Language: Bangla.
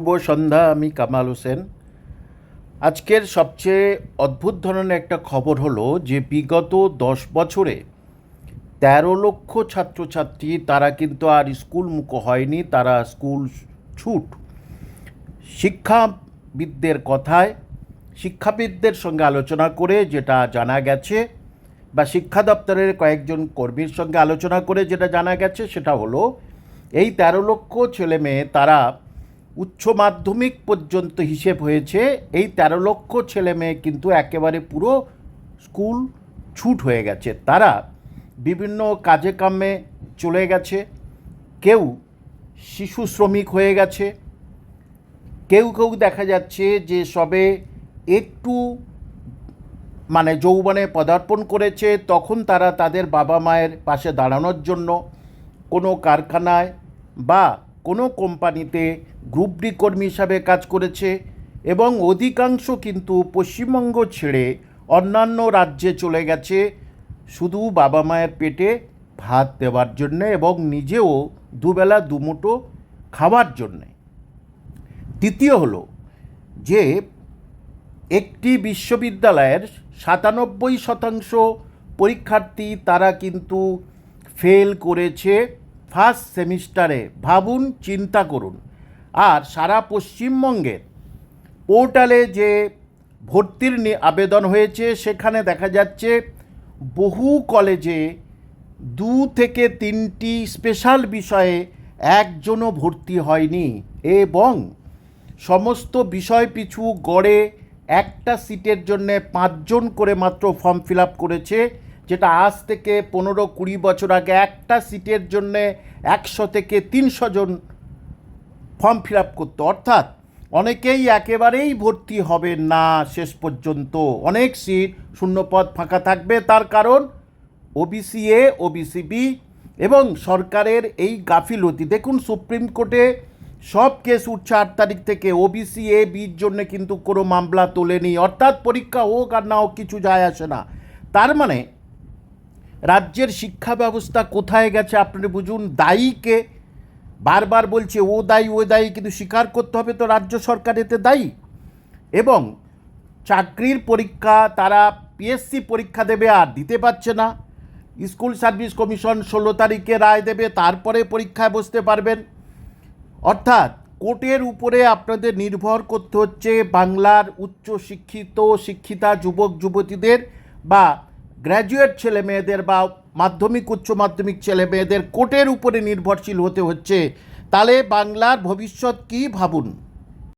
শুভ সন্ধ্যা, আমি কামাল হোসেন। আজকের সবচেয়ে অদ্ভুত ধরনের একটা খবর হলো যে বিগত দশ বছরে তেরো লক্ষ ছাত্রছাত্রী, তারা কিন্তু আর স্কুল মুখো হয়নি, তারা স্কুল ছুট। শিক্ষাবিদদের কথায়, শিক্ষাবিদদের সঙ্গে আলোচনা করে যেটা জানা গেছে, বা শিক্ষা দপ্তরের কয়েকজন কর্মীর সঙ্গে আলোচনা করে যেটা জানা গেছে, সেটা হলো, এই তেরো লক্ষ ছেলে মেয়ে তারা উচ্চ মাধ্যমিক পর্যন্ত হিসেব হয়েছে। এই তেরো লক্ষ ছেলে মেয়ে কিন্তু একেবারে পুরো স্কুল ছুট হয়ে গেছে। তারা বিভিন্ন কাজে কামে চলে গেছে। কেউ শিশু শ্রমিক হয়ে গেছে। কেউ কেউ দেখা যাচ্ছে যে সবে একটু মানে যৌবনে পদার্পণ করেছে, তখন তারা তাদের বাবা মায়ের পাশে দাঁড়ানোর জন্য কোনো কারখানায় বা কোনো কোম্পানিতে গ্রুপ ডি কর্মী হিসাবে কাজ করেছে এবং অধিকাংশ কিন্তু পশ্চিমবঙ্গ ছেড়ে অন্যান্য রাজ্যে চলে গেছে। শুধু বাবা মায়ের পেটে ভাত দেওয়ার জন্যে এবং নিজেও দুবেলা দুমুঠো খাওয়ার জন্যে। তৃতীয় হলো যে একটি বিশ্ববিদ্যালয়ের সাতানব্বই শতাংশ পরীক্ষার্থী তারা কিন্তু ফেল করেছে। ফার্স্ট সেমিস্টারে ভাবুন, চিন্তা করুন। আর সারা পশ্চিমবঙ্গের পোর্টালে যে ভর্তির আবেদন হয়েছে, সেখানে দেখা যাচ্ছে বহু কলেজে দু থেকে তিনটি স্পেশাল বিষয়ে একজনও ভর্তি হয়নি এবং সমস্ত বিষয় পিছু গড়ে একটা সিটের জন্যে পাঁচজন করে মাত্র ফর্ম ফিল আপ করেছে। যেটা আজ থেকে পনেরো কুড়ি বছর আগে একটা সিটের জন্যে একশো থেকে তিনশো জন ফর্ম ফিল আপ করতো। অর্থাৎ অনেকেই একেবারেই ভর্তি হবে না শেষ পর্যন্ত। অনেক সিট শূন্যপদ ফাঁকা থাকবে। তার কারণ ওবিসি এ ওবিসি বি এবং সরকারের এই গাফিলতি। দেখুন, সুপ্রিম কোর্টে সব কেস উঠছে আট তারিখ থেকে। ওবিসি এ বির জন্য কিন্তু কোনো মামলা তোলেনি। অর্থাৎ পরীক্ষা হোক আর না হোক, কিছু যায় আসে না। তার মানে রাজ্যের শিক্ষা ব্যবস্থা কোথায় গেছে আপনি বুঝুন, দায়ীকে বারবার বলছে, ও দায়ী ও দায়ী, কিন্তু স্বীকার করতে হবে তো রাজ্য সরকার এতে দায়ী। এবং চাকরির পরীক্ষা, তারা পিএসসি পরীক্ষা দেবে আর দিতে পারছে না। স্কুল সার্ভিস কমিশন ষোলো তারিখে রায় দেবে, তারপরে পরীক্ষায় বসতে পারবেন। অর্থাৎ কোর্টের উপরে আপনাদের নির্ভর করতে হচ্ছে বাংলার উচ্চ শিক্ষিত শিক্ষিতা, যুবক, যুবতীদের বা গ্র্যাজুয়েট ছেলে মেয়েদের বা মাধ্যমিক, উচ্চ মাধ্যমিক ছেলে মেয়েদের কোর্টের উপরে নির্ভরশীল হতে হচ্ছে। তাহলে বাংলার ভবিষ্যৎ কী ভাবুন?